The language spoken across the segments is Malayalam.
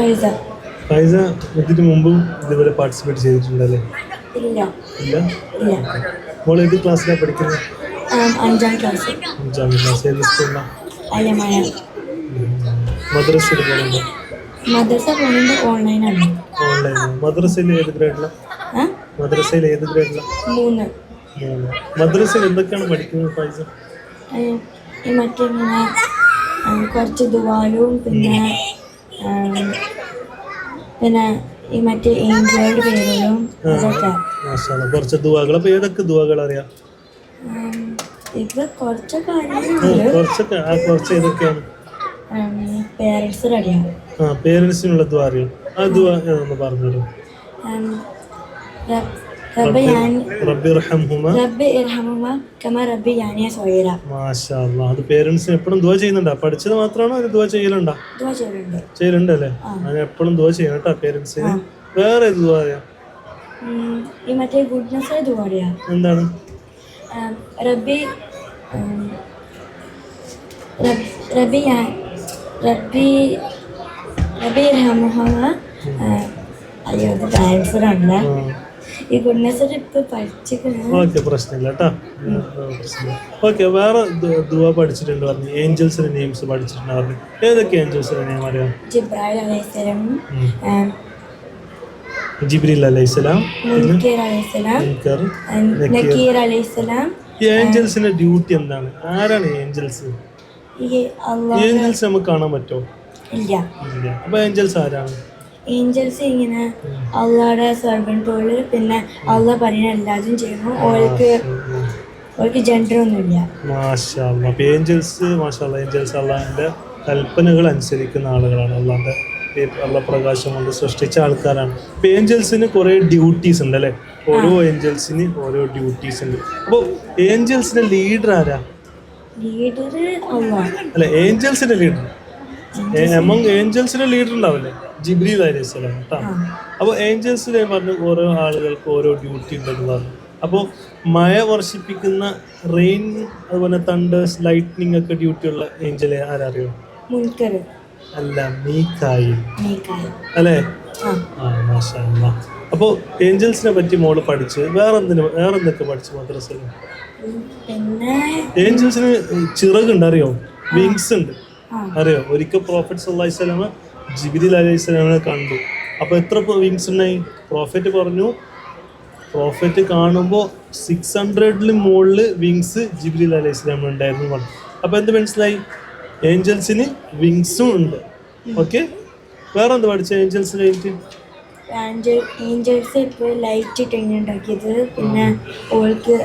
ഫൈസ. ഫൈസ ഇതിന് മുമ്പും ഇതുപോലെ പാർട്ടിസിപ്പേറ്റ് ചെയ്തിട്ടുണ്ടല്ലേ? ഇല്ല. ഇല്ല? ഇല്ല. മോൾ ഏത് ക്ലാസ്സിലാണ് പഠിക്കുന്നത്? അഞ്ചാം ക്ലാസ് അഞ്ചാം ക്ലാസ് ഏത് സ്കൂളിലാണ് അലമഴ മദ്രസയിൽ പോകുന്നുണ്ടോ മദ്രസ പോകുന്നത് ഓൺലൈനാണ് ഓൺലൈൻ മദ്രസയിൽ ഏത് ഗ്രേഡിലാണ് മദ്രസയിൽ ഏത് ഗ്രേഡിലാണ് മൂന്ന്. മൂന്ന്. മദ്രസയിൽ എന്തൊക്കെയാണ് പഠിക്കുന്നത് ഫൈസ? മറ്റേ കുറച്ച് ദുവാലും പിന്നെ പിന്നെ ഈ മറ്റേ ഏഞ്ചലുടെ പേരുകളും അതൊക്കെ മാഷാല്ല കുറച്ച് ഏതൊക്കെ ദുവാകൾ അറിയാം? ഇത് കുറച്ചൊക്കെ കുറച്ചൊക്കെ ആ കുറച്ച് ഏതൊക്കെയാണ്? ആ പേരൻസിനുള്ള ദുവാ അറിയാം? ആ ദുവാ പറഞ്ഞുതരും? റബ്ബ് ഞാൻ റബ്ബി റഹംഹുമ റബ്ബ് ഇർഹമുമ കമ റബ്ബി ഞാനിയ സൊയര മാഷാ അല്ലാ അത് പേരൻസിന് എപ്പോഴും ദുവാ ചെയ്യുന്നുണ്ടോ? പഠിച്ചത് മാത്രമാണോ അത് ദുവാ ചെയ്യലുണ്ടോ? ഇതുവാ ചെയ്യുന്നുണ്ട് ചെയ്യലുണ്ടല്ലേ അത് എപ്പോഴും ദുവാ ചെയ്യണം കേട്ടോ പേരൻസിന് വേറെ ഏത് ദുവാ അറിയാം ഈ മറ്റേ ഗുഡ്നസ് ഇത് പറയാ എന്താണ്? റബ്ബി റബ്ബി റബ്ബി റബ്ബി ഇർഹമുഹമ അയ്യോ ഇത് ആൻസർ ആണ് ഈ ഗുഡ്നസ് ഇപ്പൊ പഠിച്ചിരിക്കുന്നത് ഓക്കെ പ്രശ്നമില്ല കേട്ടോ. ഓക്കെ വേറെ പഠിച്ചിട്ടുണ്ട് പറഞ്ഞു. ഏഞ്ചൽസിന്റെ നെയിംസ് പഠിച്ചിട്ടുണ്ട് പറഞ്ഞു. ഏതൊക്കെ ഏഞ്ചൽസിന്റെ നെയിം അറിയാം? ജിബ്രായിൽ അലൈഹിസ്സലാം ജിബ്രീൽ അലൈഹിസ്സലാം മുൻകീർ അലൈഹിസ്സലാം മുൻകർ നക്കീർ അലൈഹിസ്സലാം ഏഞ്ചൽസിന്റെ ഡ്യൂട്ടി എന്താണ്? ആരാണ് ഏഞ്ചൽസ്? ഏഞ്ചൽസ് നമുക്ക് കാണാൻ പറ്റുമോ? ഇല്ല. ഇല്ല. അപ്പൊ ഏഞ്ചൽസ് ആരാണ്? ഏഞ്ചൽസ് ഇങ്ങനെ അള്ളാടെ സർവൻ പോലെ പിന്നെ അള്ള പറയുന്ന എല്ലാതും ചെയ്യുന്നു. ഓൾക്ക് ഓൾക്ക് ജെൻഡർ ഒന്നുമില്ല. ഏഞ്ചൽസ് ഏഞ്ചൽസ് അള്ളാഹിന്റെ കൽപ്പനകൾ അനുസരിക്കുന്ന ആളുകളാണ്. അള്ളാന്റെ അള്ള പ്രകാശം കൊണ്ട് സൃഷ്ടിച്ച ആൾക്കാരാണ്. ഇപ്പൊ ഏഞ്ചൽസിന് കുറെ ഡ്യൂട്ടീസ് ഉണ്ട് അല്ലെ? ഓരോ ഏഞ്ചൽസിന് ഓരോ ഡ്യൂട്ടീസ് ഉണ്ട്. അപ്പോൾ ഏഞ്ചൽസിന്റെ ലീഡർ ആരാ? ലീഡർ അല്ലെ ഏഞ്ചൽസിന്റെ ലീഡർ എമംഗ് ഏഞ്ചൽസിന്റെ ലീഡർ ഉണ്ടാവില്ലേ? ജിബ്രീൽ അലൈഹി സ്വലാം കേട്ടോ അപ്പോൾ ഏഞ്ചൽസിനെ പറഞ്ഞു ഓരോ ആളുകൾക്ക് ഓരോ ഡ്യൂട്ടി ഉണ്ടെന്ന് പറഞ്ഞു അപ്പോൾ മഴ വർഷിപ്പിക്കുന്ന റെയിൻ അതുപോലെ തണ്ടേഴ്സ് ലൈറ്റ്നിങ് ഒക്കെ ഡ്യൂട്ടി ഉള്ള ഏഞ്ചൽ ആരറിയോ അല്ല മീക്കായി അല്ലേ. അപ്പോൾ ഏഞ്ചൽസിനെ പറ്റി മോൾ പഠിച്ച് വേറെ വേറെന്തൊക്കെ പഠിച്ചു മദ്രസയിൽ? ഏഞ്ചൽസിന് ചിറകുണ്ട് അറിയോ? വിങ്സ് ഉണ്ട്. അറിയോ? ഒരിക്കൽ പ്രോഫിറ്റ് സല്ലല്ലാഹി സ്വലാമ അലൈഹിസ്ലാമിനെ കണ്ടു. അപ്പോൾ എത്ര വിങ്സ് ഉണ്ടായി? പ്രോഫിറ്റ് പറഞ്ഞു പ്രോഫിറ്റ് കാണുമ്പോൾ സിക്സ് ഹൺഡ്രഡിന് മുകളിൽ വിങ്സ് ജിബിരിൽ അലൈഹി ഉണ്ടായിരുന്നു പറഞ്ഞു. അപ്പോൾ എന്ത് മനസ്സിലായി? ഏഞ്ചൽസിന് വിങ്സും ഉണ്ട്. ഓക്കെ വേറെ എന്ത് പഠിച്ച ഏഞ്ചൽസ് കഴിഞ്ഞിട്ട്? ഏഞ്ചൽസ് ഇപ്പോൾ ലൈറ്റ് ഉണ്ടാക്കിയത്. പിന്നെ ഓൾക്ക്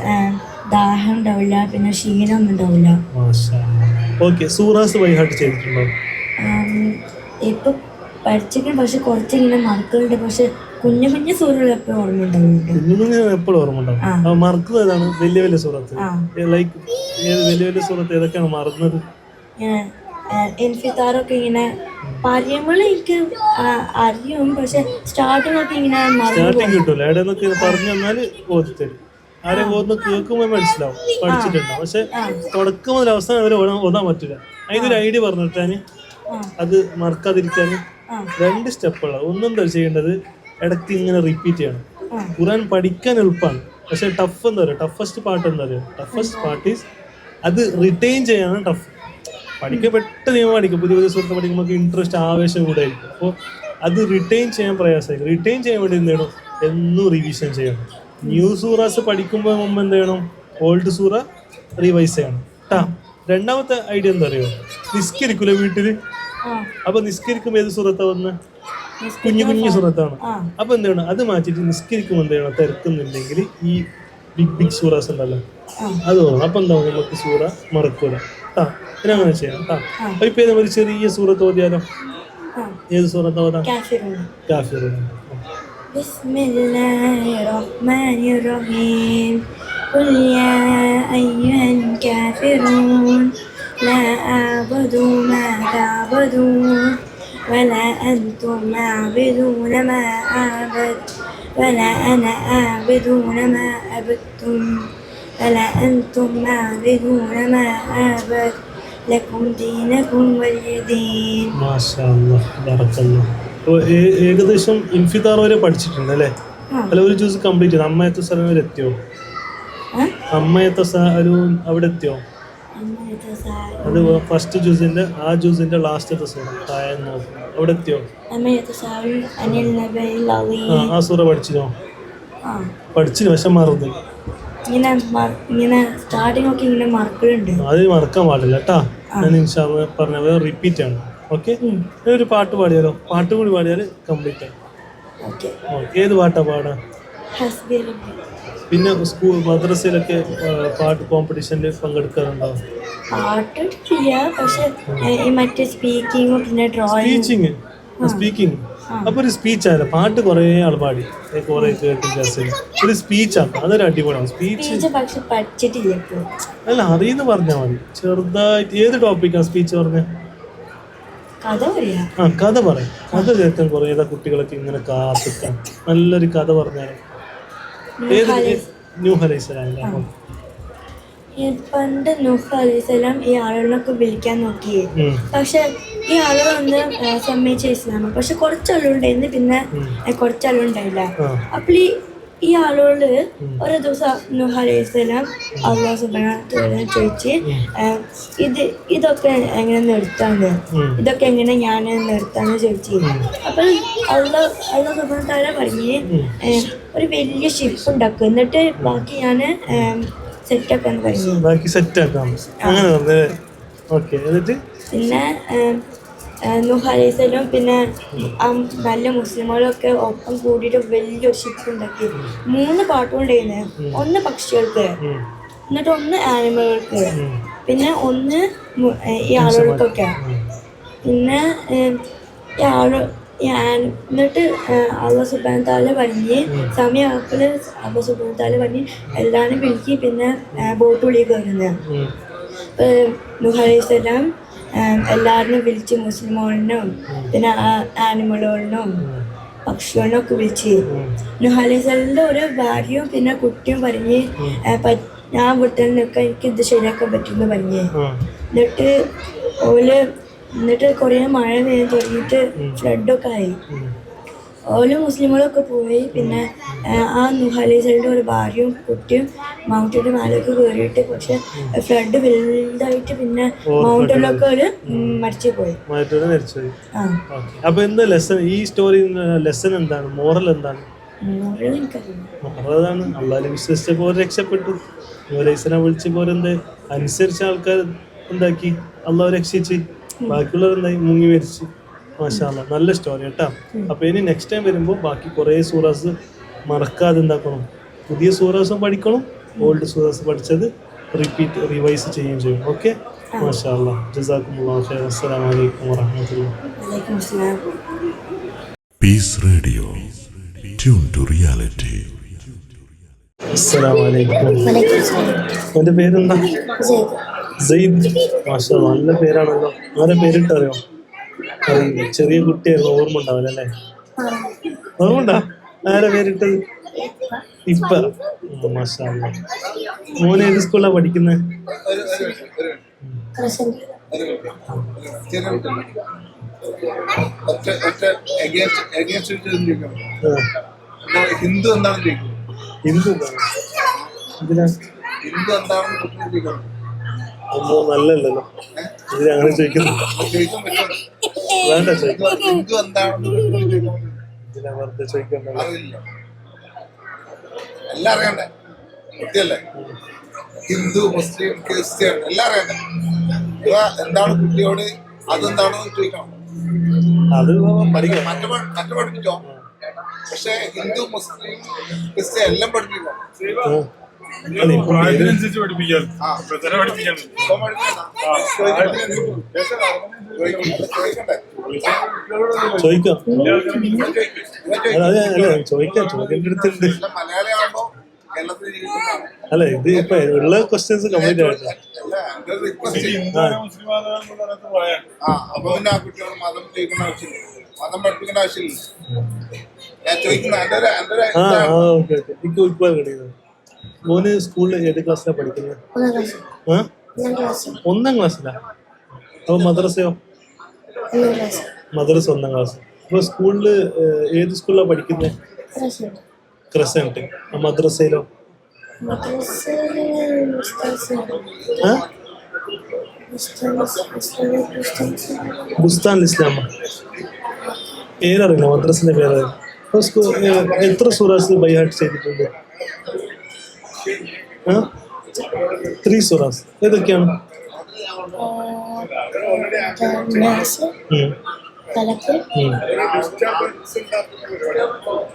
ദാഹം ഉണ്ടാവില്ല. പിന്നെ ക്ഷീണമൊന്നും ഉണ്ടാവില്ല. ഓക്കെ സൂറാസ് വൈഹാട്ട് ചെയ്തിട്ടുണ്ടോ? ഇപ്പൊ പഠിച്ചിരിക്കണം പക്ഷെ കുറച്ചിങ്ങനെ മറക്കുന്നുണ്ട് പക്ഷെ കുഞ്ഞു കുഞ്ഞു സൂറുകൾ എപ്പോഴും ഓർമ്മ ഉണ്ടാവുന്നുണ്ട് കുഞ്ഞുകുഞ്ഞ് എപ്പോഴും ഓർമ്മ ഉണ്ടാവും മറക്കുന്നത് ഏതാണ്? വലിയ വലിയ സൂറത്ത്. ലൈക്ക് ഏത് വലിയ വലിയ സൂറത്ത് ഏതൊക്കെയാണ് മറന്നത്? എൻഫിത്താറൊക്കെ ഇങ്ങനെ പറയുമ്പോൾ എനിക്ക് അറിയും. പക്ഷെ സ്റ്റാർട്ടിംഗ് ഒക്കെ ഇങ്ങനെ കിട്ടൂല. പറഞ്ഞു ആരെ കേൾക്കുമ്പോൾ മനസ്സിലാവും. പഠിച്ചിട്ടുണ്ടാവും. പക്ഷെ തുടക്കം മുതൽ അവസാനം വരെ ഓടാൻ ഓതാൻ പറ്റില്ല അതിനൊരു ഐഡിയ പറഞ്ഞു അത് മറക്കാതിരിക്കാൻ രണ്ട് സ്റ്റെപ്പുള്ള ഒന്നും തന്നെ ചെയ്യേണ്ടത്? ഇടയ്ക്ക് ഇങ്ങനെ റിപ്പീറ്റ് ചെയ്യണം. ഖുറാൻ പഠിക്കാൻ എളുപ്പമാണ് പക്ഷെ ടഫ് എന്താ പറയുക ടഫസ്റ്റ് പാർട്ട് എന്താ പറയുക ടഫസ്റ്റ് പാർട്ട് ഈസ് അത് റിട്ടൈൻ ചെയ്യാനാണ് ടഫ് പഠിക്കാൻ പെട്ടെന്ന് നിയമം പഠിക്കും. പുതിയ പുതിയ സുഹൃത്ത് പഠിക്കുമ്പോൾ ഇൻട്രസ്റ്റ് ആവേശം കൂടെ ആയിരിക്കും അപ്പോൾ അത് റിട്ടൈൻ ചെയ്യാൻ പ്രയാസമായിരിക്കും. റിട്ടൈൻ ചെയ്യാൻ വേണ്ടി എന്ത് ചെയ്യണം? എന്നും റിവിഷൻ ചെയ്യണം. ന്യൂ സൂറാസ് പഠിക്കുമ്പോൾ മുമ്പ് എന്ത് ചെയ്യണം? ഓൾഡ് സൂറ റിവൈസ് ചെയ്യണം. ട്ടാ. രണ്ടാമത്തെ ഐഡിയ എന്താ അറിയോ? നിസ്കരിക്കൂല വീട്ടിൽ അപ്പൊ നിസ്കരിക്കുമ്പോൾ ഏത് സുഹൃത്താ വന്ന് കുഞ്ഞു കുഞ്ഞു സുഹൃത്താണ് ആ അപ്പൊ എന്ത് ചെയ്യണം അത് മാറ്റിയിട്ട് നിസ്കരിക്കുമ്പോൾ എന്ത് ചെയ്യണം തിരക്കുന്നുണ്ടെങ്കിൽ ഈ ബിഗ് ബിഗ് സൂറാസ് ഉണ്ടല്ലോ ആ. അത് വേണം അപ്പൊ എന്താവും നമുക്ക് സൂറ മറക്കൂല ട്ടാ പിന്നെ അങ്ങനെ ചെയ്യാം ട്ടാ അപ്പൊ ഇപ്പൊ ഏതെങ്കിലും ഒരു ചെറിയ സൂറത്ത് ഓതിയാലോ ആ ഏത് സൂറത്ത് ഓതാ കാഫിറുണ്ട് കാഫിർ بسم الله الرحمن الرحيم قل يا أيها الكافرون لا أعبد ما تعبدون ولا أنتم عابدون ما أعبد ولا أنا عابدون ما عبدتم ولا أنتم عابدون ما أعبد لكم دينكم ولي دين മാഷാ അല്ലാഹ് ബറക്കല്ലാഹ് അപ്പോൾ ഏ- ഏകദേശം ഇൻഫിത്താർ വരെ പഠിച്ചിട്ടുണ്ട് അല്ലേ ആ. അല്ല ഒരു ജ്യൂസ് കംപ്ലീറ്റ് ചെയ്തു അമ്മയത്തെ സ്ഥലം വരെ എത്തിയോ ഏ? അമ്മയത്തെ സ്ഥലം അവിടെ എത്തിയോ അമ്മയുടെ സാ- അത് ഫസ്റ്റ് ജ്യൂസിന്റെ ആ ജ്യൂസിന്റെ ലാസ്റ്റത്തെ സൂറ നോക്കും. അവിടെ എത്തിയോ? ആ സൂറ പഠിച്ചിനോ? ആ. പഠിച്ചിന് പക്ഷെ മറന്നു. ഇങ്ങനെ മറ- ഇങ്ങനെ സ്റ്റാർട്ടിംഗ് ഒക്കെ ഇങ്ങനെ മറക്കലുണ്ട്. അത് മറക്കാൻ പാടില്ല കേട്ടാ. ഞാൻ പറഞ്ഞത് റിപ്പീറ്റ് ആണ്. ഓക്കെ. ഒരു പാട്ട് പാടിയാലോ? പാട്ട് കൂടി പാടിയാൽ കംപ്ലീറ്റ് ആണ്. ഏത് പാട്ടാ പാടാ? പിന്നെ സ്കൂൾ മദ്രസയിലൊക്കെ പാട്ട് കോമ്പറ്റീഷനിൽ പങ്കെടുക്കാറുണ്ടോ? പാട്ടിട്ടില്ല പക്ഷെ മറ്റേ സ്പീക്കിങ്ങും പിന്നെ ഡ്രോയിങ് സ്പീക്കിംഗ് അപ്പൊ ഒരു സ്പീച്ച് ആയാലും പാട്ട് കുറേ ആൾ പാടി. കുറെ കേട്ടു ക്ലാസ്സിൽ ഒരു സ്പീച്ചാണ് അതൊരു അടിപൊളിയാണ്. സ്പീച്ച് പക്ഷെ പഠിച്ചിട്ടില്ല അല്ല അറിയുന്ന പറഞ്ഞാ മതി. ചെറുതായിട്ട് ഏത് ടോപ്പിക്കാണ് സ്പീച്ച് പറഞ്ഞ? ആ കഥ പറയാം. കഥ കേൾക്കാൻ കുറേ കുട്ടികളൊക്കെ ഇങ്ങനെ കാത്തിക്കാൻ നല്ലൊരു കഥ പറഞ്ഞാൽ ഏത് ന്യൂ പണ്ട് നൂഹ് അലൈഹിസ്സലാം ഈ ആളുകളൊക്കെ വിളിക്കാൻ നോക്കിയേ. പക്ഷെ ഈ ആളുകൾ വന്ന് ഏ, സമ്മതിച്ച ഇസ്ലാമ പക്ഷെ കുറച്ചാളുണ്ടായിരുന്നു പിന്നെ കുറച്ചാളുണ്ടായില്ല. അപ്പൊ അപ്പോൾ ഈ ഈ ആളോട് ഒരു ദിവസം നുഹ് അലൈഹിസ്സലാം അള്ളാഹു സുബ്ഹാനഹു ചോദിച്ച് ഇത് ഇതൊക്കെ എങ്ങനെ നിർത്താന്ന്? ഇതൊക്കെ എങ്ങനെ ഞാൻ നിർത്താന്ന് ചോദിച്ചു. അപ്പോൾ അള്ളാഹ് അള്ളാഹു സുബ്ഹാനഹു തആല പറഞ്ഞ് ഒരു വലിയ ഷിപ്പ് ഉണ്ടാക്കും. എന്നിട്ട് ബാക്കി ഞാൻ സെറ്റാക്കാന്ന് പറഞ്ഞു. ബാക്കി സെറ്റ് ആക്കാം അങ്ങനെ ഓക്കെ. എന്നിട്ട്? പിന്നെ നുഹ് അലൈഹിസ്സലാം പിന്നെ നല്ല മുസ്ലിമുകളൊക്കെ ഒപ്പം കൂടിയിട്ട് വലിയൊരു ഷിപ്പ് ഉണ്ടാക്കി മൂന്ന് പാട്ടുണ്ടായിരുന്നു ഒന്ന് പക്ഷികൾക്ക് എന്നിട്ട് ഒന്ന് ആനിമലുകൾക്ക്. പിന്നെ ഒന്ന് ഈ ആളുകൾക്കൊക്കെ പിന്നെ ഈ ആൾ എന്നിട്ട് അള്ള സുബാൻ താല പറഞ്ഞ് സമയമാക്കൽ അള്ള സുബാൻ താൽ പറഞ്ഞ് എല്ലാവരും വിളിക്ക് പിന്നെ ബോട്ട് വിളിക്ക് കയറുന്നത് ഉം. നുഹലൈസലാം എല്ലാവരും വിളിച്ച് മുസ്ലിമോളിനും പിന്നെ ആനിമലുകളിനും പക്ഷികളിനും ഒക്കെ വിളിച്ച്. നുഹാലിസലിന്റെ ഒരു ഭാര്യയും പിന്നെ കുട്ടിയും പറഞ്ഞ് ഞാൻ വീട്ടിൽ നിൽക്കാൻ എനിക്ക് ഇത് ശരിയാക്കാൻ പറ്റുമെന്ന് പറഞ്ഞ്. എന്നിട്ട് ഓൽ എന്നിട്ട് കുറേ മഴ പെയ്യാൻ തുടങ്ങിയിട്ട് ഫ്ലഡൊക്കെ ആയി. ഉം. മുസ്ലിങ്ങളൊക്കെ പോയി. പിന്നെ ആ, നുഹലീസലിന്റെ ഒരു ഭാര്യയും കുട്ടിയും മൗണ്ടിന്റെ മേലേക്ക് കയറിയിട്ട് പക്ഷെ ഫ്ലഡ് വലുതായിട്ട് പിന്നെ മൗണ്ടിലൊക്കെ ഒരു മരിച്ചു പോയി അപ്പൊ എന്താ ലെസൺ ഈ സ്റ്റോറി ലെസൺ എന്താണ്? മോറൽ എന്താണ്? മോറലാണ് അള്ളാഹിനെ വിശ്വസിച്ചപ്പോൾ രക്ഷപ്പെട്ടു. ലൈസനെ വിളിച്ചപ്പോൾ എന്ത് അനുസരിച്ച ആൾക്കാർ എന്താക്കി? അള്ളാഹ് രക്ഷിച്ച്. ബാക്കിയുള്ളവർ എന്തായി മുങ്ങി മരിച്ചു. മാഷാ അല്ലാ. നല്ല സ്റ്റോറി കേട്ടോ. അപ്പൊ ഇനി നെക്സ്റ്റ് ടൈം വരുമ്പോൾ ബാക്കി കുറേ സൂറാസ് മറക്കാതെ എന്താക്കണം. പുതിയ സൂറാസും പഠിക്കണം ഓൾഡ് സൂറാസ് പഠിച്ചത് റിപ്പീറ്റ് റിവൈസ് ചെയ്യുകയും ചെയ്യും. ഓക്കെ മാഷാ അല്ലാ. ജസാക്കുമുല്ലാ ഖൈർ അസ്സലാമു അലൈക്കും വറഹ്മത്തുള്ളാഹി വലൈക്കും അസ്സലാം. Peace Radio Tune to Reality അസ്സലാമു അലൈക്കും വലൈക്കും അസ്സലാം. എന്റെ പേരെന്താ? സെയ്ദ് മാഷാ നല്ല പേരാണല്ലോ. ആരെ പേരിട്ടറിയോ? ചെറിയ കുട്ടിയായിരുന്നു. ഓർമ്മ ഉണ്ടാവില്ല അല്ലേ? ഓർമ്മ ഉണ്ടാ? ആരെ ഇപ്പ. മാഷാ ഏത് സ്കൂളാ പഠിക്കുന്നത് ഹിന്ദു ചോദിക്കും ഹിന്ദു ഹിന്ദു നല്ലല്ലോ ഇതിന് അങ്ങനെ ചോദിക്കുന്നു. വേണ്ട ചോദിക്കാൻ വെറുതെ ചോദിക്കണ്ടല്ലോ എല്ലാം അറിയണ്ടേ? കുട്ടിയല്ലേ? ഹിന്ദു മുസ്ലിം ക്രിസ്ത്യൻ എല്ലാം അറിയണ്ടേ? ഇവ എന്താണ് കുട്ടിയോട് അതെന്താണെന്ന് ചോദിക്കണം. അത് മറ്റു മറ്റു പഠിപ്പിച്ചോ പക്ഷെ ഹിന്ദു മുസ്ലിം ക്രിസ്ത്യൻ എല്ലാം പഠിപ്പിക്കണം. അല്ല, പ്രായത്തിനനുസരിച്ച് പഠിപ്പിക്കാൻ പഠിപ്പിക്കാൻ. ചോദിക്കണ്ടേ? ചോദിക്കണ്ടേ ചോദിക്കാം. അതെ അല്ലേ ചോദിക്കാം. എടുത്തിട്ടുണ്ട് അല്ല, ഇത് ഇപ്പൊ ഉള്ള ക്വസ്റ്റ്യൻസ് കംപ്ലീറ്റ് ആയിട്ട്? ഓക്കെ മതം ചോദിക്കേണ്ട പഠിപ്പിക്കേണ്ട ആവശ്യമില്ല. ഞാൻ ചോദിക്കുന്ന ഒരു ഒരു മോന് സ്കൂളിൽ ഏത് ക്ലാസ്സിലാണ് പഠിക്കുന്നത് ഒന്നാം ക്ലാസ്സിലാ അപ്പൊ മദ്രസയോ? മദ്രസ ഒന്നാം ക്ലാസ് അപ്പൊ സ്കൂളിൽ ഏത് സ്കൂളിലാണ് പഠിക്കുന്നത് ക്രസന്റ് മദ്രസയിലോ? ബുസ്താൻ ഇസ്ലാമ. പേരറിയില്ല മദ്രസിന്റെ പേരറിയില്ല. എത്ര സൂറാസ് ബൈഹാർട്ട് ചെയ്തിട്ടുണ്ട്? ആ ത്രീ സുറാസ് ഏതൊക്കെയാണ്.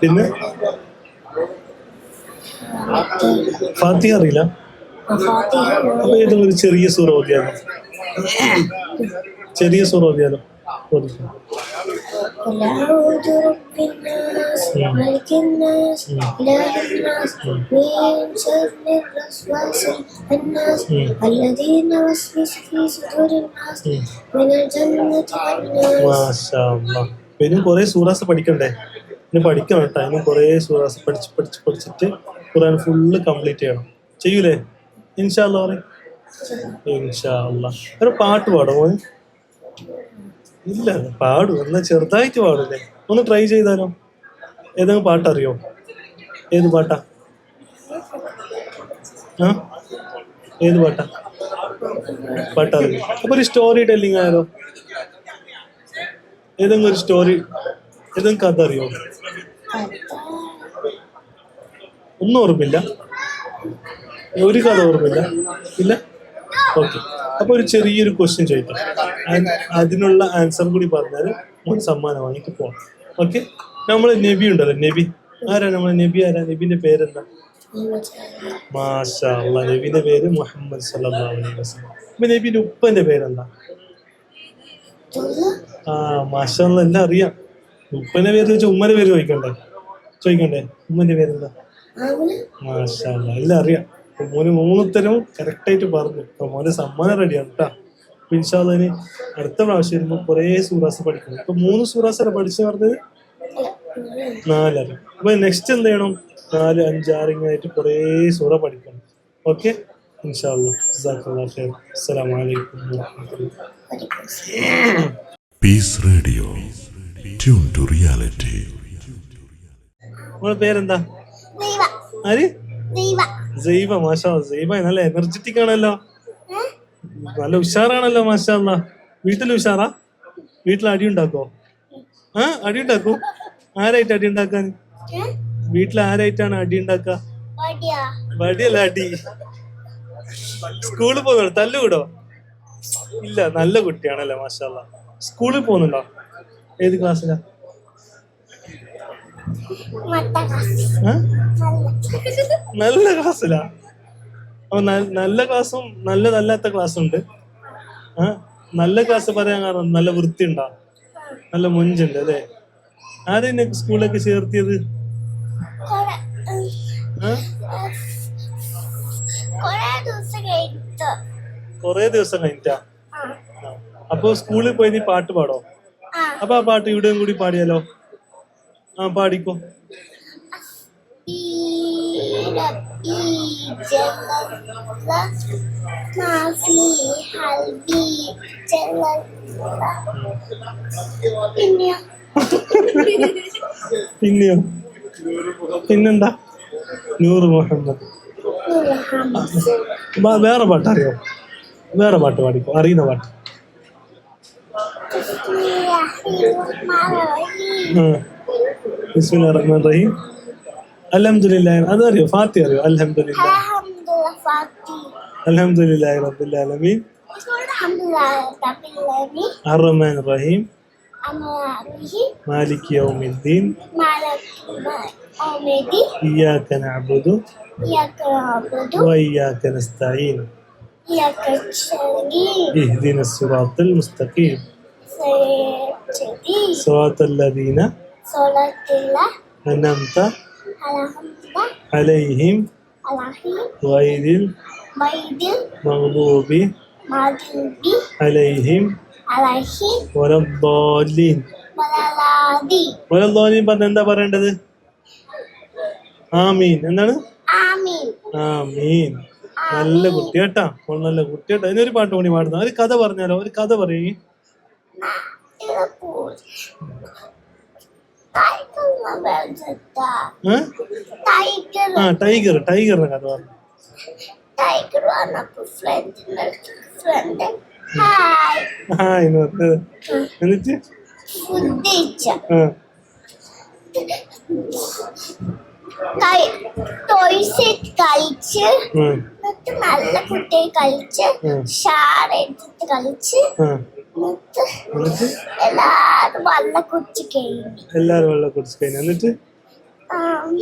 പിന്നെ? ഫാത്തിഹ അറിയില്ല. അപ്പൊ ഏതെങ്കിലും ഒരു ചെറിയ സൂറ ഓതിയാലോ ചെറിയ സൂറ ഓതിയാലോ. قل أعوذ برب الناس ملك الناس إله الناس من شر الوسواس الناس الذي يوسوس في صدور الناس من الجنة والناس മാഷാ അല്ലാ. അപ്പൊ ഇനി കുറെ സൂറാസ് പഠിക്കണ്ടേ ഇനി പഠിക്കണം കേട്ടോ ഇനി കുറെ സൂറാസ് പഠിച്ച് പഠിച്ച് പഠിച്ചിട്ട് ഖുറാൻ ഫുള്ള് കംപ്ലീറ്റ് ചെയ്യണം ചെയ്യൂലേ ഇൻഷാല്ല പറയും ഇൻഷാല്ല ഒരു പാട്ട് പാടോ മോന് ഇല്ല പാടും. എന്നാ ചെറുതായിട്ട് പാടില്ലേ? ഒന്ന് ട്രൈ ചെയ്താലോ? ഏതെങ്കിലും പാട്ടറിയോ? ഏത് പാട്ടാ? ആ? ഏത് പാട്ടാ? പാട്ടറിയോ? അപ്പൊ ഒരു സ്റ്റോറി ടെല്ലിംഗ് ആയാലോ? ഏതെങ്കിലും ഒരു സ്റ്റോറി ഏതെങ്കിലും കഥ അറിയോ? ഒന്നും ഓർമ്മില്ല ഒരു കഥ ഓർമ്മില്ല ഇല്ല? ഓക്കെ അപ്പൊ ഒരു ചെറിയൊരു ക്വസ്റ്റ്യൻ ചോദിക്കാം. അതിനുള്ള ആൻസർ കൂടി പറഞ്ഞാൽ നമുക്ക് സമ്മാനം വാങ്ങിക്ക് പോകണം ഓക്കെ നമ്മൾ നബി ഉണ്ടല്ലോ നബി. ആരാ നമ്മൾ നബി? ആരാ? നബിന്റെ പേരെന്താ? മാഷാ നബിന്റെ പേര് മുഹമ്മദ് അലൈഹി അപ്പൊ നബിന്റെ ഉപ്പന്റെ പേരെന്താ? ആ മാഷാ എല്ലാം അറിയാം. ഉപ്പന്റെ പേര് വെച്ചാൽ ഉമ്മന്റെ പേര് ചോദിക്കണ്ടേ? ചോദിക്കണ്ടേ? ഉമ്മന്റെ പേരെന്താ? മാഷാ എല്ലാം അറിയാം. മോന് മൂന്നുത്തരവും കറക്റ്റായിട്ട് ആയിട്ട് പറഞ്ഞു. അപ്പൊ മോന് സമ്മാനം റെഡിയാണ് കേട്ടോ അപ്പൊ അടുത്ത പ്രാവശ്യം വരുമ്പോ കുറേ സൂറാസ് പഠിക്കണം. ഇപ്പൊ മൂന്ന് സൂറാസല്ലേ പഠിച്ചു പറഞ്ഞത്? നാലര അപ്പൊ നെക്സ്റ്റ് എന്ത് ചെയ്യണം? നാല് അഞ്ചാറ് കൊറേ കുറേ സൂറ പഠിക്കണം. ഓക്കെ ഇൻഷാല്ലാ അസ്സലാമു അലൈക്കും വറഹ്മത്തുള്ളാഹി Peace Radio Tune to Reality പേരെന്താ? ആര്? സൈബ മാഷാ സൈബ നല്ല എനർജറ്റിക് ആണല്ലോ. നല്ല ഉഷാറാണല്ലോ മാഷാ വീട്ടിൽ ഉഷാറാ? വീട്ടിൽ അടി ഉണ്ടാക്കോ? ആ അടി ഉണ്ടാക്കൂ. ആരായിട്ട് അടി ഉണ്ടാക്കാൻ? വീട്ടിൽ ആരായിട്ടാണ് അടി ഉണ്ടാക്കുക? വടിയല്ല അടി. സ്കൂളിൽ പോകുന്നുണ്ടോ? തല്ലുകൂടോ ഇല്ല നല്ല കുട്ടിയാണല്ലേ മാഷാ സ്കൂളിൽ പോകുന്നുണ്ടോ? ഏത് ക്ലാസ്സിലാ? നല്ല ക്ലാസ്സിലാ അപ്പൊ നല്ല ക്ലാസ്സും നല്ലതല്ലാത്ത ക്ലാസ്സും ഉണ്ട് നല്ല ക്ലാസ് പറയാൻ കാരണം നല്ല വൃത്തി ഉണ്ടാ നല്ല മുഞ്ചുണ്ട് അല്ലേ? ആരെന്നെ സ്കൂളിലേക്ക് ചേർത്തിയത്? കൊറേ ദിവസം കഴിഞ്ഞിട്ട്. അപ്പൊ സ്കൂളിൽ പോയി നീ പാട്ട് പാടോ. അപ്പൊ ആ പാട്ട് ഇവിടെയും കൂടി പാടിയാലോ? ആ പാടിക്കോ. പിന്നെയോ? പിന്നെയോ? പിന്നെന്താ? നൂറ് മുഹമ്മദ്. വേറെ പാട്ട് അറിയോ? വേറെ പാട്ട് പാടിക്കോ അറിയുന്ന പാട്ട്. ആ ബിസ്മില്ലാഹിർ റഹ്മാനിർ റഹീം അൽഹംദുലില്ലാഹി അതറിയോ ഫാത്തി അറിയോ അൽഹംദുലില്ലാ Alhamdulillah Fatih. അൽഹംദുലില്ലാഹി റബ്ബിൽ ആലമീൻ Alhamdulillah Rabbil Alamin. അർറഹ്മാൻ റഹീം Amalihi Malik യൗമിദ്ദീൻ Malak Omedi. ഇയ്യാക നഅബുദു Iyaka na'budu വഇയ്യാക നസ്തഈൻ Iyaka nasta'in. اهدنا الصراط المستقيم Sayyidi. صراط الذين Salatillah. أنعمت Alhamdulillah. عليهم Alahim. غير Baidil. المغضوب Madilbi. عليهم Alahim. ولا الضالين Malaladi. ولا الضالين പറഞ്ഞ എന്താ പറയേണ്ടത് ആമീൻ എന്താണ് Amin. ആമീൻ നല്ല കുട്ടി കേട്ടാ അപ്പോൾ നല്ല കുട്ടി കേട്ടാ ഇതിനൊരു പാട്ട് കൂടി പാടുന്ന ഒരു കഥ പറഞ്ഞാലോ ഒരു കഥ പറയേ Ilapur. ഏ? ടൈഗർ ആ ടൈഗർ ടൈഗറിന്റെ കഥ പറഞ്ഞു ടൈഗർ വന്നപ്പോ ഫ്രണ്ടിന്റെ ഫ്രണ്ട് ഹായ് ആ. എന്ന് പറഞ്ഞത് എന്നിട്ട് ടോയ്സ് കളിച്ച് നല്ല കുട്ടിയെ കളിച്ച്. ഷാർ എടുത്തിട്ട് കളിച്ച് എല്ലാരും വല്ല കുടിച്ച് കഴിഞ്ഞു. എല്ലാരും വെള്ളം കുടിച്ച് കഴിഞ്ഞു. എന്നിട്ട്? ആം.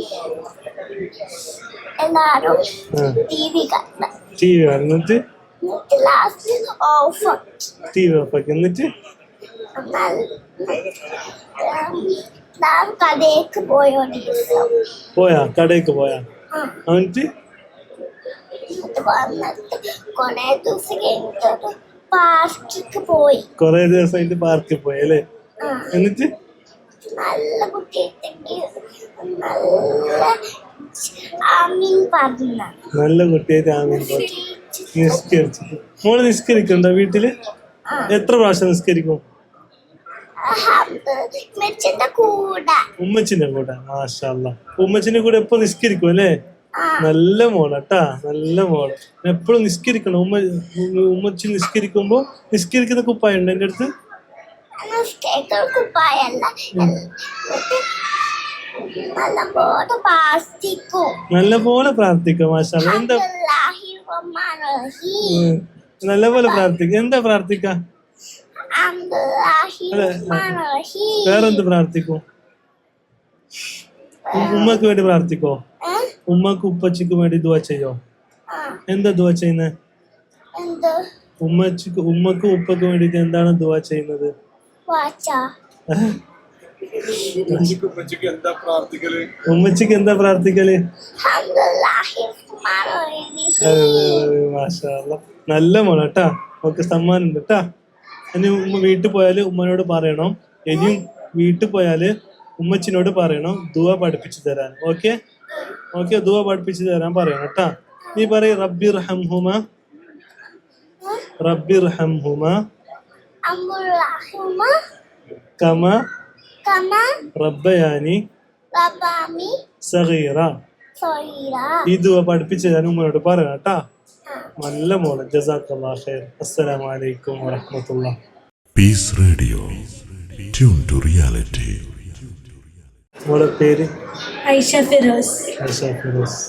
എല്ലാരും ആ. ടി വി കണ്ട. ടി വി എന്നിട്ട്? എന്നിട്ട് ലാസ്റ്റ് ഓഫ് ടി വി ഓഫാക്കി എന്നിട്ട്? ഞാൻ കടയിലേക്ക് പോയോ കടയ്ക്ക് പോയാ? എന്നിട്ട്? എന്നിട്ട് വന്നിട്ട് കൊറേ ദിവസം കഴിഞ്ഞിട്ട് പാർക്കിക്ക് പോയി. കൊറേ ദിവസമായിട്ട് പാർക്കിൽ പോയി അല്ലേ? എന്നിട്ട്? നല്ല കുട്ടിയായിട്ട് നല്ല കുട്ടിയായിട്ട് ആമീൻ നിസ്കരിച്ചു. മോൾ നിസ്കരിക്കണ്ടോ വീട്ടിൽ? എത്ര പ്രാവശ്യം നിസ്കരിക്കും? ഉമ്മച്ചിന്റെ കൂടെ. മാഷല്ല ഉമ്മച്ചിന്റെ കൂടെ എപ്പോ നിസ്കരിക്കും അല്ലേ? നല്ല മോളാട്ടാ നല്ല മോൾ. എപ്പോഴും നിസ്കരിക്കണം. ഉമ്മ ഉമ്മച്ചി നിസ്കരിക്കുമ്പോ നിസ്കരിക്കുന്ന കുപ്പായ ഉണ്ട് എന്റെ അടുത്ത് നല്ലപോലെ പ്രാർത്ഥിക്കും. മാഷല്ല എന്താ? അബ്ദുല്ലാഹി റഹ്മാൻ റഹീം. ഉം. നല്ല പോലെ പ്രാർത്ഥിക്കാം. എന്താ പ്രാർത്ഥിക്ക? വേറെന്ത് പ്രാർത്ഥിക്കും? ഉമ്മക്ക് വേണ്ടി പ്രാർത്ഥിക്കോ? ഉമ്മക്ക് ഉപ്പച്ചക്ക് വേണ്ടി ദുവ ചെയ്യോ? എന്താ ദുവ ചെയ്യുന്നത് ഉമ്മച്ചക്ക് ഉമ്മക്ക് ഉപ്പക്ക് വേണ്ടിട്ട് എന്താണ് ദുവ ചെയ്യുന്നത്? ഉമ്മച്ചക്ക് എന്താ പ്രാർത്ഥിക്കൽ? നല്ല മോള കേട്ടാ ഓക്കെ സമ്മാനം ഉണ്ട് കേട്ടാ ഇനി ഉമ്മ വീട്ടിൽ പോയാൽ ഉമ്മനോട് പറയണം. ഇനിയും വീട്ടിൽ പോയാൽ ഉമ്മച്ചിനോട് പറയണം ദുവ പഠിപ്പിച്ചു തരാൻ. ഓക്കെ ഓക്കെ ദുവ പഠിപ്പിച്ചു തരാൻ പറയണം കേട്ടാ. നീ പറയ റബ്ബിർ ഹംഹുമ റബ്ബിർ ഹംഹുമ കമ. കമ. റബ്ബയാനി. റബ്ബാമി സഗീറ ഈ ദുവ പഠിപ്പിച്ചു തരാൻ ഉമ്മനോട് പറയണം കേട്ടാ. നല്ല മോളെ. ജസാഖല്ലാ ഖൈർ. അസ്സലാമു അലൈക്കും വറഹ്മത്തുള്ളാഹി. Peace Radio. Tune to reality. മോളെ പേര് ഐഷ ഫിറോസ് ആയിഷ ഫിറോസ്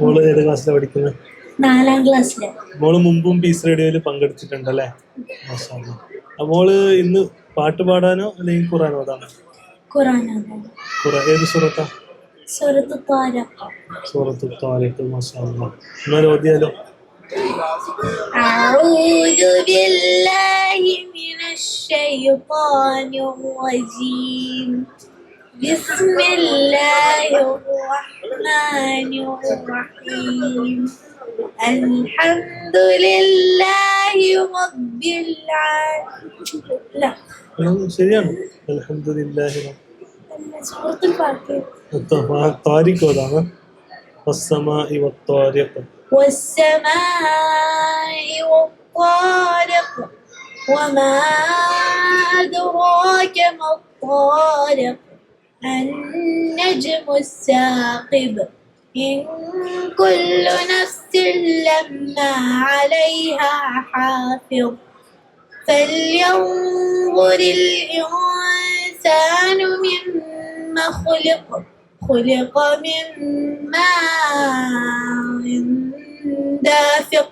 മോള് ഏത് ക്ലാസ്സിലാണ് പഠിക്കുന്നത് നാലാം ക്ലാസ്സില് മോള് മുമ്പും പീസ് റേഡിയോയിൽ പങ്കെടുത്തിട്ടുണ്ടല്ലേ മാഷാ അല്ലാ. ആ മോള് ഇന്ന് പാട്ട് പാടാനോ അല്ലെങ്കിൽ ഖുറാൻ ഓതാനോ ഖുറാനാണ് ഖുറാൻ ഏത് സുറത്താ സുറത്ത് താര സൂറത്ത് താരിഖ് മാഷാ അല്ലാ. എന്നാൽ ഓതിയാലോ أعوذ بالله من الشيطان الرجيم بسم الله الرحمن الرحيم الحمد لله رب العالمين لا ഉം, ശരിയാണ് അൽഹംദുലില്ലാഹി سورة الفاتحة താരിഖ് ഓതാണ് വസ്സമാഇ വത്താരിഖ് والسماء والطارق وما أدراك ما الطارق النجم الثاقب. إن كل نفس لما عليها حافظ. فلينظر الإنسان مما خلق. خلق من ماء دافق.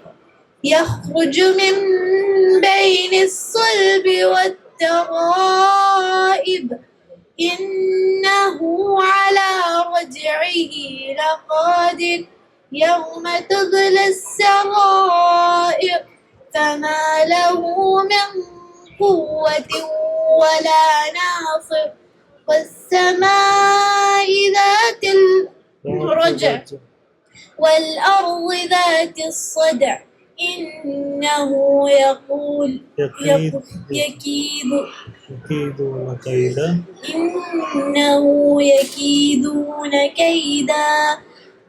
يخرج من بين الصلب والترائب. إنه على رجعه لقادر يوم تبلى السرائر. فما له من قوة ولا ناصر. والسماء ذات الرجع والأرض ذات الصدع. إنه يقول يكيد يكيد يكيدون كيدا إنه يكيدون كيدا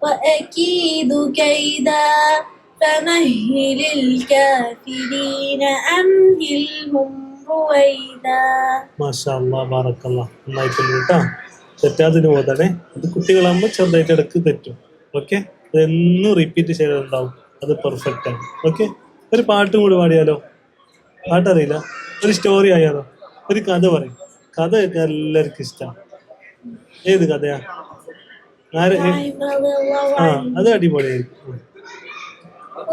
وأكيد كيدا فمهل الكافرين أمهلهم رويدا മാഷാ അല്ലാ ബാറക്കല്ലാ നന്നായിട്ടുണ്ട് കേട്ടാ തെറ്റാതിന് ഓതണേ അത് കുട്ടികളാകുമ്പോൾ ചെറുതായിട്ട് ഇടക്ക് തെറ്റും ഓക്കെ അതെന്നും റിപ്പീറ്റ് ചെയ്തിട്ടുണ്ടാവും അത് പെർഫെക്റ്റ് ആണ് ഓക്കെ ഒരു പാട്ടും കൂടി പാടിയാലോ പാട്ടറിയില്ല ഒരു സ്റ്റോറി ആയാലോ ഒരു കഥ പറയും. കഥ കേൾക്കാൻ എല്ലാവർക്കും ഇഷ്ടമാണ് ഏത് കഥയാ? ആര്? ആ അത് അടിപൊളിയായിരിക്കും.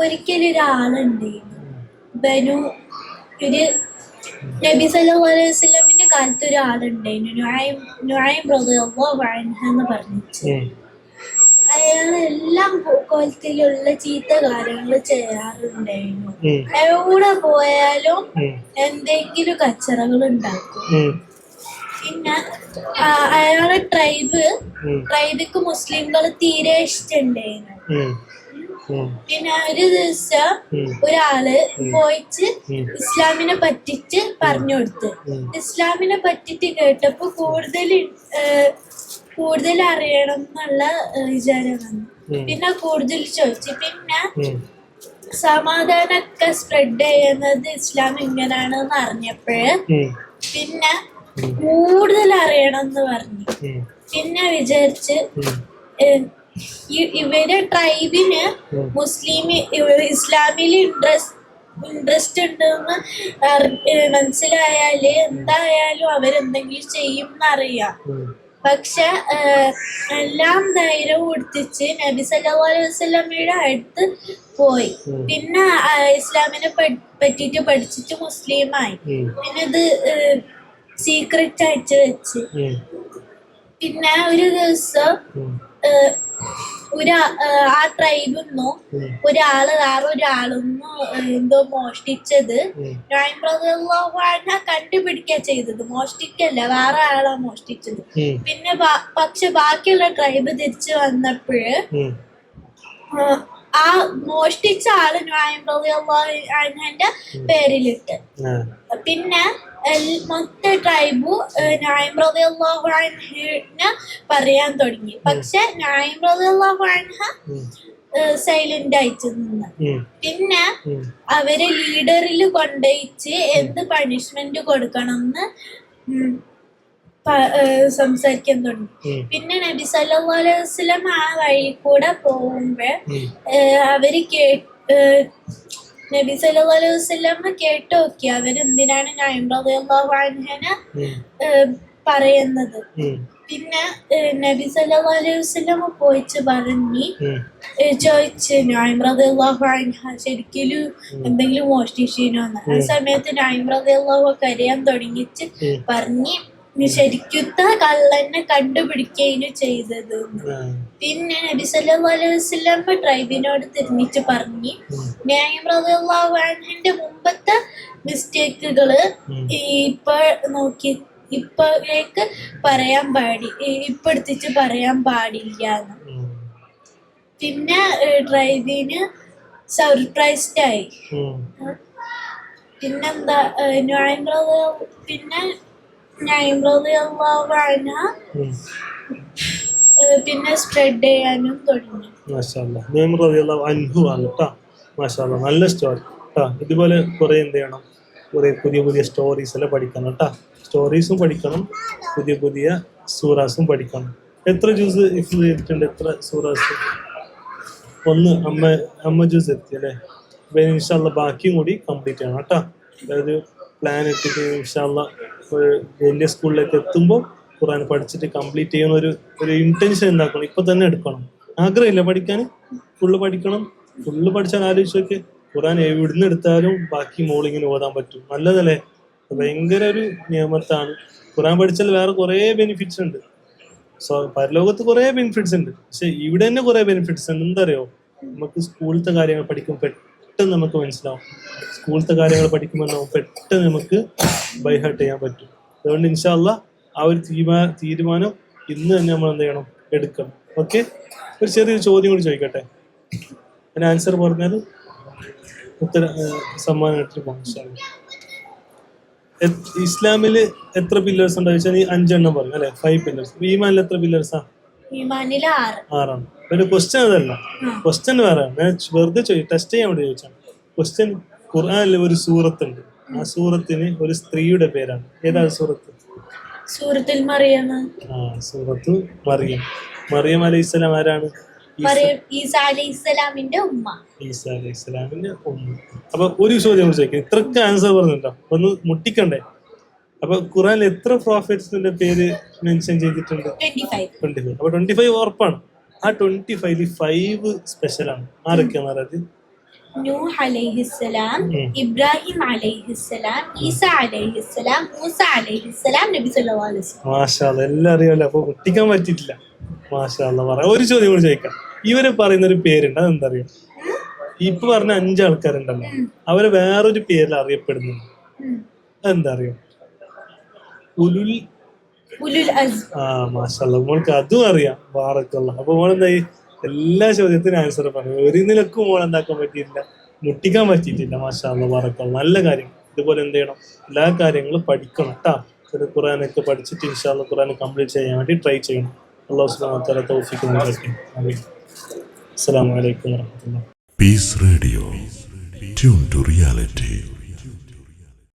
ഒരിക്കലും ഒരാളുണ്ടായിരുന്നു ബനു ഒരു നബി സല്ലല്ലാഹു അലൈഹി വസല്ലമിന്റെ കാലത്ത് ഒരാളുണ്ടായിരുന്നു നുഐം നുഐം റളിയല്ലാഹു അൻഹു എന്ന് പറഞ്ഞു. അയാൾ എല്ലാം കോലത്തിലുള്ള ചീത്ത കാര്യങ്ങൾ ചെയ്യാറുണ്ടായിരുന്നു. എവിടെ പോയാലും എന്തെങ്കിലും കച്ചറകൾ ഉണ്ടാക്കും. പിന്നെ അയാളെ ട്രൈബ്. ട്രൈബിക്ക് മുസ്ലിംകൾ തീരെ ഇഷ്ടണ്ടായിരുന്നു. പിന്നെ ഒരു ദിവസം. ഒരാൾ പോയിച്ച് ഇസ്ലാമിനെ പറ്റിച്ച് പറഞ്ഞു കൊടുത്ത്. ഇസ്ലാമിനെ പറ്റിട്ട് കേട്ടപ്പോ കൂടുതൽ കൂടുതൽ അറിയണം എന്നുള്ള ഏഹ്, വിചാരം വന്നു. പിന്നെ കൂടുതൽ ചോദിച്ചു. പിന്നെ. സമാധാനമൊക്കെ സ്പ്രെഡ് ചെയ്യുന്നത് ഇസ്ലാം ഇങ്ങനെയാണെന്ന് അറിഞ്ഞപ്പോഴ് പിന്നെ കൂടുതൽ അറിയണം എന്ന് പറഞ്ഞു പിന്നെ വിചാരിച്ച് ഇവരെ ട്രൈബിന് മുസ്ലിം ഇസ്ലാമിൽ ഇൻട്രസ്റ്റ് ഇൻട്രസ്റ്റ് ഉണ്ടെന്ന് മനസ്സിലായാൽ എന്തായാലും അവരെന്തെങ്കിലും ചെയ്യും എന്നറിയാം. പക്ഷെ എല്ലാം ധൈര്യം ഉടുത്തിച്ച് നബി സല്ലു അലൈഹി വസല്ലമയുടെ അടുത്ത് പോയി. പിന്നെ ഇസ്ലാമിനെ പറ്റിട്ട് പറ്റിയിട്ട് പഠിച്ചിട്ട് മുസ്ലിമായി. പിന്നെ ഇത് സീക്രട്ട് ആയിട്ട് വെച്ച്. പിന്നെ ഒരു ദിവസം ഒരു ആ ട്രൈബിന്നു. ഒരാൾ വേറെ ഒരാളൊന്നു എന്തോ മോഷ്ടിച്ചത്. കണ്ടുപിടിക്കുക ചെയ്തത്. മോഷ്ടിക്കല്ല വേറെ ആളാ മോഷ്ടിച്ചത്. പിന്നെ പക്ഷെ ബാക്കിയുള്ള ട്രൈബ് തിരിച്ചു വന്നപ്പോഴ് ആ മോഷ്ടിച്ച ആൾ നൈം റളിയല്ലാഹു പേരിലിട്ട്. പിന്നെ മൊത്ത ട്രൈബു നായിം അൻഹിനെ പറയാൻ തുടങ്ങി. പക്ഷെ നായം ഉം. സൈലന്റ് ആയിട്ട് നിന്ന്. പിന്നെ അവരെ ലീഡറിൽ കൊണ്ടുപോയിച്ച് എന്ത് പണിഷ്മെന്റ് കൊടുക്കണം എന്ന് സംസാരിക്കാൻ തുടങ്ങി. പിന്നെ നബി സല്ലല്ലാഹു അലൈഹി വസല്ലം ആ വഴി കൂടെ പോകുമ്പോ. അവർ കേ നബി സല്ലല്ലാഹു അലൈഹി വസല്ലം കേട്ട് നോക്കി അവരെന്തിനാണ് നൈം റളിയല്ലാഹു അൻഹനെ പറയുന്നത്? പിന്നെ നബി സല്ലല്ലാഹു അലൈഹി വസല്ലം പോയിച്ച് പറഞ്ഞു ചോദിച്ച് നൈം റളിയല്ലാഹു അൻഹ ശരിക്കും എന്തെങ്കിലും മോഷ്ടിച്ചിനോന്ന് ആ സമയത്ത് നൈം റളിയല്ലാഹു കരയാൻ തുടങ്ങിച്ച്. പറഞ്ഞ് "നീ ശരിക്കുത്ത കള്ളനെ കണ്ടുപിടിക്കുകയും ചെയ്തത് എന്ന്." പിന്നെ നബി സല്ലല്ലാഹു അലൈഹി വസല്ലം ട്രൈബിനോട് തിരിഞ്ഞിട്ട് പറഞ്ഞു. ന്യായം മുമ്പത്തെ മിസ്റ്റേക്കുകൾ ഇപ്പൊ നോക്കി ഇപ്പോഴേക്ക് പറയാൻ പാടി ഇപ്പൊ എടുത്തിട്ട് പറയാൻ പാടില്ല പിന്നെ ഡ്രൈവിന് സർപ്രൈസ്ഡായി. പിന്നെന്താ ന്യായം പിന്നെ ഏഹ് പിന്നെ സ്പ്രെഡ് ചെയ്യാനും തുടങ്ങി. റളിയല്ലാഹു അൻഹു ആണ് കേട്ടോ. മാഷാല്ലാ. നല്ല സ്റ്റോറി കേട്ടോ ഇതുപോലെ കുറേ എന്ത് ചെയ്യണം? കുറേ പുതിയ പുതിയ സ്റ്റോറീസ് എല്ലാം പഠിക്കണം കേട്ടോ സ്റ്റോറീസും പഠിക്കണം. പുതിയ പുതിയ സൂറാസും പഠിക്കണം. എത്ര ജ്യൂസ് ഇഫ് ചെയ്തിട്ടുണ്ട്? എത്ര സൂറാസ് ഒന്ന് അമ്മ അമ്മ ജ്യൂസ് എത്തി അല്ലേ? അപ്പൊ ഇൻഷാല്ല ബാക്കിയും കൂടി കംപ്ലീറ്റ് ചെയ്യണം കേട്ടോ അതായത് പ്ലാൻ ഇട്ടിട്ട് ഇൻഷാല്ല വലിയ സ്കൂളിലേക്ക് എത്തുമ്പോൾ ഖുറാൻ പഠിച്ചിട്ട് കംപ്ലീറ്റ് ചെയ്യുന്ന ഒരു ഒരു ഇന്റൻഷൻ ഉണ്ടാക്കണം. ഇപ്പൊ തന്നെ എടുക്കണം. ആഗ്രഹമില്ല പഠിക്കാൻ. ഫുള്ള് പഠിക്കണം. ഫുള്ള് പഠിച്ചാൽ ആലോചിച്ച് നോക്കി. ഖുറാൻ എവിടുന്ന് എടുത്താലും ബാക്കി മോളിങ്ങനെ ഓതാൻ പറ്റും. നല്ലതല്ലേ? ഭയങ്കര ഒരു നിയമത്താണ്. ഖുറാൻ പഠിച്ചാൽ വേറെ കുറേ ബെനിഫിറ്റ്സ് ഉണ്ട്. സോ പരലോകത്ത് കുറേ ബെനിഫിറ്റ്സ് ഉണ്ട്. പക്ഷെ ഇവിടെ തന്നെ കുറേ ബെനിഫിറ്റ്സ് ഉണ്ട്. എന്തറിയോ നമുക്ക് സ്കൂളിലത്തെ കാര്യങ്ങൾ പഠിക്കുമ്പോൾ പെട്ടെന്ന് നമുക്ക് മനസ്സിലാവും. സ്കൂളിലത്തെ കാര്യങ്ങൾ പഠിക്കുമ്പോൾ പെട്ടെന്ന് നമുക്ക് ബൈഹാർട്ട് ചെയ്യാൻ പറ്റും. അതുകൊണ്ട് ഇൻഷാല്ല ആ ഒരു തീരുമാനം തീരുമാനം ഇന്ന് തന്നെ നമ്മൾ എന്ത് ചെയ്യണം? എടുക്കണം. ഓക്കെ ഒരു ചെറിയൊരു ചോദ്യം കൂടി ചോദിക്കട്ടെ? അതിന് ആൻസർ പറഞ്ഞാൽ ഉത്തര സമ്മാനം ഇട്ടിട്ട് പോകാം ഇസ്ലാമിൽ എത്ര പില്ലേഴ്സ് ഉണ്ടാവും വെച്ചാൽ അഞ്ചെണ്ണം പറഞ്ഞു അല്ലെ? ഫൈവ് പില്ലേഴ്സ് ഈമാനിൽ എത്ര പില്ലേഴ്സാ ആറാണ്. ഒരു ക്വസ്റ്റ്യൻ അതല്ല. ക്വസ്റ്റ്യൻ വേറെ. ഞാൻ വെറുതെ ചോദി ടെസ്റ്റ് ചെയ്യാൻ വേണ്ടി ചോദിച്ചാണ് ക്വസ്റ്റ്യൻ ഖുർആനിൽ ഒരു സൂറത്തുണ്ട്. ആ സൂറത്തിന് ഒരു സ്ത്രീയുടെ പേരാണ്. ഏതാ സൂറത്ത്? സൂറത്തിൽ മറിയം. ആ സൂറത്തു മറിയം. മറിയം അലൈഹിസ്സലാം ആരാണ്? ഉമ്മ. അപ്പൊ ഒരു ചോദ്യം ചോദിക്കാം. ഇത്രക്ക് ആൻസർ പറഞ്ഞിട്ടോ ഒന്ന് മുട്ടിക്കണ്ടേ? അപ്പൊ ഖുറാനിൽ എത്ര പ്രോഫിറ്റ്സിന്റെ പേര് മെൻഷൻ ചെയ്തിട്ടുണ്ട്? ട്വന്റി ഫൈവ് അപ്പൊ ട്വന്റി ഫൈവ് ഉറപ്പാണ്. ആ ട്വന്റി ഫൈവ് ഫൈവ് സ്പെഷ്യലാണ് ആരൊക്കെയാണ് പറയുന്നത് നൂഹ് അലൈഹിസ്സലാം ഉം. ഇബ്രാഹിം അലൈഹിസ്സലാം ഈസ അലൈഹിസ്സലാം മൂസ അലൈഹിസ്സലാം നബി സല്ലല്ലാഹു അലൈഹി വസല്ലം. മാഷാല്ല എല്ലാം അപ്പൊ പറ്റിയിട്ടില്ല. മാഷാല്ല പറയാം ഒരു ചോദ്യം കൂടി ചോദിക്കാം. ഇവർ പറയുന്ന ഒരു പേരുണ്ട്. അതെന്താ അറിയാം ഇപ്പൊ പറഞ്ഞ അഞ്ച് ആൾക്കാരുണ്ടല്ലോ. അവർ വേറൊരു പേരിൽ അറിയപ്പെടുന്നു അതെന്താ അറിയാം ഉലുൽ ആ മാഷാല്ല മോൾക്ക് അതും അറിയാം വാറക്കുള്ള അപ്പൊ മോളെന്തായി? എല്ലാ ചോദ്യത്തിനും ആൻസർ പറഞ്ഞു ഒരു നിലക്കും മോൾ എന്താക്കാൻ പറ്റിയില്ല മുട്ടിക്കാൻ പറ്റിയിട്ടില്ല മാഷാല്ല വാറക്കുള്ള നല്ല കാര്യം. ഇതുപോലെ എന്ത് ചെയ്യണം? എല്ലാ കാര്യങ്ങളും പഠിക്കണം കേട്ടാ ഒരു ഖുറാനൊക്കെ പഠിച്ചിട്ട് ഇൻഷാല്ല ഖുറാൻ കംപ്ലീറ്റ് ചെയ്യാൻ വേണ്ടി ട്രൈ ചെയ്യണം. അള്ളാഹു സുബ്ഹാനഹു വ തആല തൗഫീഖ് നൽകട്ടെ. ആമീൻ. അസ്സലാമു അലൈക്കും ടു Peace